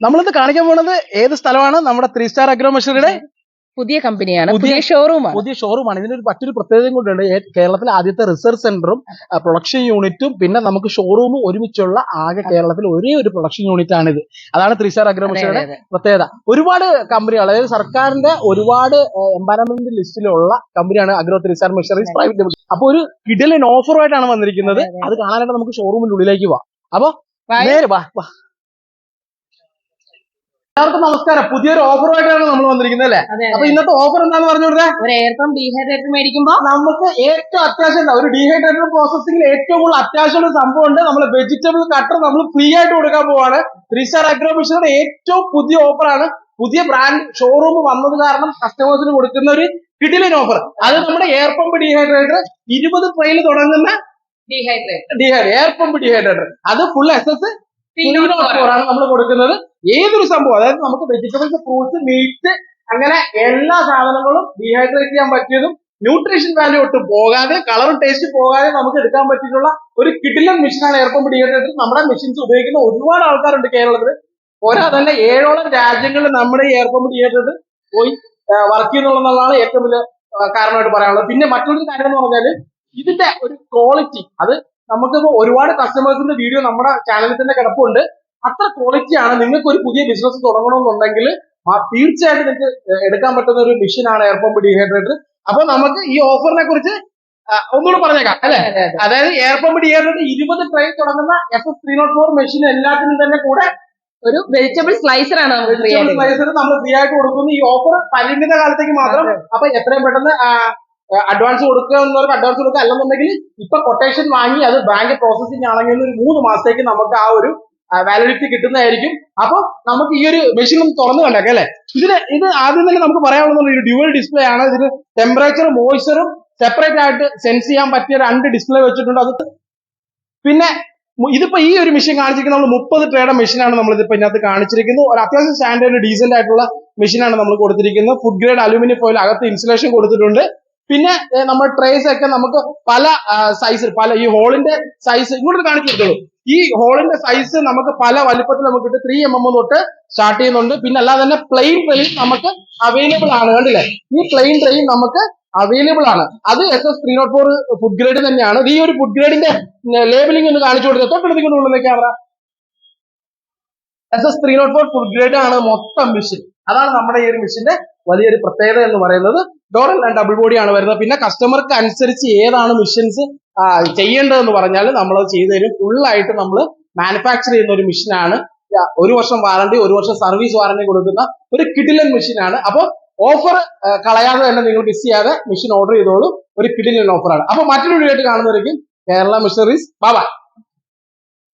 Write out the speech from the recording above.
നമ്മളിന്ന് കാണിക്കാൻ പോണത് ഏത് സ്ഥലമാണ്? നമ്മുടെ ത്രീ സ്റ്റാർ അഗ്രോ മെഷറിയുടെ പുതിയ കമ്പനിയാണ്. പുതിയ- ഷോറൂമാണ് പുതിയ ഷോറൂമാണ് ഇതിനൊരു മറ്റൊരു പ്രത്യേകതയും കൂടെയുണ്ട്. കേരളത്തിലെ ആദ്യത്തെ റിസർച്ച് സെന്ററും പ്രൊഡക്ഷൻ യൂണിറ്റും പിന്നെ നമുക്ക് ഷോറൂമും ഒരുമിച്ചുള്ള ആകെ കേരളത്തിൽ ഒരേ ഒരു പ്രൊഡക്ഷൻ യൂണിറ്റ് ഇത് അതാണ് ത്രീ സ്റ്റാർ അഗ്രോ പ്രത്യേകത. ഒരുപാട് കമ്പനികൾ അതായത് സർക്കാരിന്റെ ഒരുപാട് എൻവയറമെന്റ് ലിസ്റ്റിലുള്ള കമ്പനിയാണ് agro three star machineries private limited അപ്പൊ ഒരു കിഡിലിന് ഓഫറുമായിട്ടാണ് വന്നിരിക്കുന്നത്. അത് കാണാനായിട്ട് നമുക്ക് ഷോറൂമിന്റെ ഉള്ളിലേക്ക് പോവാം. അപ്പൊ നേരെ വാ വാ. എല്ലാവർക്കും നമസ്കാരം. പുതിയൊരു ഓഫറുമായിട്ടാണ് നമ്മൾ വന്നിരിക്കുന്നത് അല്ലേ? അപ്പൊ ഇന്നത്തെ ഓഫർ എന്താന്ന് പറഞ്ഞു കൊടുത്തേ? ഒരു ഡീഹൈഡ്രേറ്റർ മേടിക്കുമ്പോ നമുക്ക് ഏറ്റവും അത്യാവശ്യം ഉണ്ടാവും ഒരു ഡീഹൈഡ്രേറ്റർ പ്രോസസ്സിംഗിൽ ഏറ്റവും കൂടുതൽ അത്യാവശ്യമുള്ള സംഭവം ഉണ്ട് നമ്മൾ വെജിറ്റബിൾ കട്ടർ നമ്മൾ ഫ്രീ ആയിട്ട് കൊടുക്കാൻ പോവാണ്. ത്രീ സ്റ്റാർ അഗ്രോമിഷനുടെ ഏറ്റവും പുതിയ ഓഫറാണ് പുതിയ ബ്രാൻഡ് ഷോറൂം വന്നത് കാരണം കസ്റ്റമേഴ്സിന് കൊടുക്കുന്ന ഒരു കിടിലൻ ഓഫർ അത് നമ്മുടെ എയർ പമ്പ് ഡീഹൈഡ്രേറ്റർ ഇരുപത് ട്രെയിൽ തുടങ്ങുന്ന ഡീഹൈഡ്രേറ്റർ ഡീഹൈഡ് എയർ പമ്പ് ഡീഹൈഡ്രേറ്റർ അത് ഫുൾ എസ് എസ് ആണ് നമ്മൾ കൊടുക്കുന്നത്. ഏതൊരു സംഭവം? അതായത് നമുക്ക് വെജിറ്റബിൾസ് ഫ്രൂട്ട്സ് മീറ്റ് അങ്ങനെ എല്ലാ സാധനങ്ങളും ഡീഹൈഡ്രേറ്റ് ചെയ്യാൻ പറ്റിയതും ന്യൂട്രീഷൻ വാല്യൂ ഒട്ടും പോകാതെ കളറും ടേസ്റ്റ് പോകാതെ നമുക്ക് എടുക്കാൻ പറ്റിയിട്ടുള്ള ഒരു കിടിലൻ മെഷീനാണ് എയർ പമ്പ് ഡീഹൈഡ്രേറ്റർ നമ്മുടെ മെഷീൻസ് ഉപയോഗിക്കുന്ന ഒരുപാട് ആൾക്കാരുണ്ട് കേരളത്തിൽ പോരാതല്ല ഏഴോളം രാജ്യങ്ങളിൽ നമ്മുടെ ഈ എയർ പമ്പ് ഡീഹൈഡ്രേറ്റർ പോയി വർക്ക് ചെയ്യുന്നുള്ളതാണ് ഏറ്റവും വലിയ കാരണമായിട്ട് പറയാനുള്ളത്. പിന്നെ മറ്റൊരു കാര്യം എന്ന് പറഞ്ഞാൽ ഇതിന്റെ ഒരു ക്വാളിറ്റി അത് നമുക്കിപ്പോ ഒരുപാട് കസ്റ്റമേഴ്സിന്റെ വീഡിയോ നമ്മുടെ ചാനലിൽ തന്നെ കിടപ്പുണ്ട്. അത്ര ക്വാളിറ്റി ആണ്. നിങ്ങൾക്ക് ഒരു പുതിയ ബിസിനസ് തുടങ്ങണമെന്നുണ്ടെങ്കിൽ ആ- തീർച്ചയായിട്ടും നിങ്ങൾക്ക് എടുക്കാൻ പറ്റുന്ന ഒരു മെഷീനാണ് എയർപമ്പ് ഡീഹൈഡ്രേറ്റർ അപ്പൊ നമുക്ക് ഈ ഓഫറിനെ കുറിച്ച് ഒന്നുകൂടി പറഞ്ഞേക്കാം അല്ലെ? അതായത് എയർപമ്പ് ഡീഹൈഡ്രേറ്റർ ഇരുപത് ട്രെയിൻ തുടങ്ങുന്ന F S three nought four machine എല്ലാത്തിനും തന്നെ കൂടെ ഒരു വെജിറ്റബിൾ സ്ലൈസർ ആണ് സ്ലൈസർ നമ്മൾ ഫ്രീ ആയിട്ട് കൊടുക്കുന്നു. ഈ ഓഫർ പരിമിത കാലത്തേക്ക് മാത്രം അപ്പൊ എത്രയും പെട്ടെന്ന് അഡ്വാൻസ് കൊടുക്കുക എന്നവർക്ക് അഡ്വാൻസ് കൊടുക്കുക. അല്ലെന്നുണ്ടെങ്കിൽ ഇപ്പൊ കൊട്ടേഷൻ വാങ്ങി അത് ബാങ്ക് പ്രോസസിംഗ് ആണെങ്കിൽ ഒരു മൂന്ന് മാസത്തേക്ക് നമുക്ക് ആ ഒരു വാലിഡിറ്റി കിട്ടുന്നതായിരിക്കും. അപ്പൊ നമുക്ക് ഈ ഒരു മെഷീൻ ഒന്ന് തുറന്നു കണ്ടേക്കാം അല്ലെ? ഇതിന് ഇത് ആദ്യം തന്നെ നമുക്ക് പറയാനുള്ളത് ഒരു ഡ്യുവൽ ഡിസ്പ്ലേ ആണ്. ഇതിന് ടെമ്പറേച്ചറും മോയ്സ്ചറും സെപ്പറേറ്റ് ആയിട്ട് സെൻസ് ചെയ്യാൻ പറ്റിയ രണ്ട് ഡിസ്പ്ലേ വെച്ചിട്ടുണ്ട്. അത് പിന്നെ ഇതിപ്പോ ഈ ഒരു മെഷീൻ കാണിച്ചിരിക്കുന്നത് നമ്മൾ മുപ്പത് ട്രേയുടെ മെഷീനാണ് നമ്മൾ ഇതിപ്പോ ഇതിനകത്ത് കാണിച്ചിരിക്കുന്നത്. ഒരു അത്യാവശ്യം സ്റ്റാൻഡേർഡ് ഡീസന്റ് ആയിട്ടുള്ള മെഷീനാണ് നമ്മൾ കൊടുത്തിരിക്കുന്നത്. ഫുഡ് ഗ്രേഡ് അലുമിനിയം ഫോയിൽ അകത്ത് ഇൻസുലേഷൻ കൊടുത്തിട്ടുണ്ട്. പിന്നെ നമ്മുടെ ട്രേസ് ഒക്കെ നമുക്ക് പല സൈസ് പല ഈ ഹോളിന്റെ സൈസ് ഇങ്ങോട്ട് കാണിച്ചു കൊടുത്തോളൂ ഈ ഹോളിന്റെ സൈസ് നമുക്ക് പല വലിപ്പത്തിൽ നമുക്ക് കിട്ടും. ത്രീ എം എം തൊട്ട് സ്റ്റാർട്ട് ചെയ്യുന്നുണ്ട്. പിന്നെ അല്ലാതെ തന്നെ പ്ലെയിൻ ട്രെയിൻ നമുക്ക് അവൈലബിൾ ആണ്. കണ്ടില്ലേ? ഈ പ്ലെയിൻ ട്രെയിൻ നമുക്ക് അവൈലബിൾ ആണ്. അത് S S three nought four food grade തന്നെയാണ്. ഈ ഒരു ഫുഡ് ഗ്രേഡിന്റെ ലേബലിംഗ് ഒന്ന് കാണിച്ചു കൊടുത്തത് തൊട്ടടുത്ത് കൊണ്ടുള്ള camera S S three nought four food grade ആണ് മൊത്തം മെഷീൻ അതാണ് നമ്മുടെ ഈ ഒരു മെഷീന്റെ വലിയൊരു പ്രത്യേകത എന്ന് പറയുന്നത്. ഡോറൽ ആൻഡ് ഡബിൾ ബോഡിയാണ് വരുന്നത്. പിന്നെ കസ്റ്റമർക്ക് അനുസരിച്ച് ഏതാണ് മെഷീൻസ് ചെയ്യേണ്ടതെന്ന് പറഞ്ഞാൽ നമ്മൾ അത് ചെയ്തു തരും ആയിട്ട് നമ്മൾ മാനുഫാക്ചർ ചെയ്യുന്ന ഒരു മെഷീനാണ് ഒരു വർഷം വാറണ്ടി ഒരു വർഷം സർവീസ് വാറണ്ടി കൊടുക്കുന്ന ഒരു കിഡിലൻ മെഷീനാണ് അപ്പോൾ ഓഫർ കളയാതെ തന്നെ നിങ്ങൾ മിസ് ചെയ്യാതെ മെഷീൻ ഓർഡർ ചെയ്തോളൂ. ഒരു കിഡിലൻ ഓഫറാണ് അപ്പൊ മറ്റൊരു വീഡിയോ ആയിട്ട് കാണുന്നവരേക്കും കേരള മിഷണറീസ് ബാബാ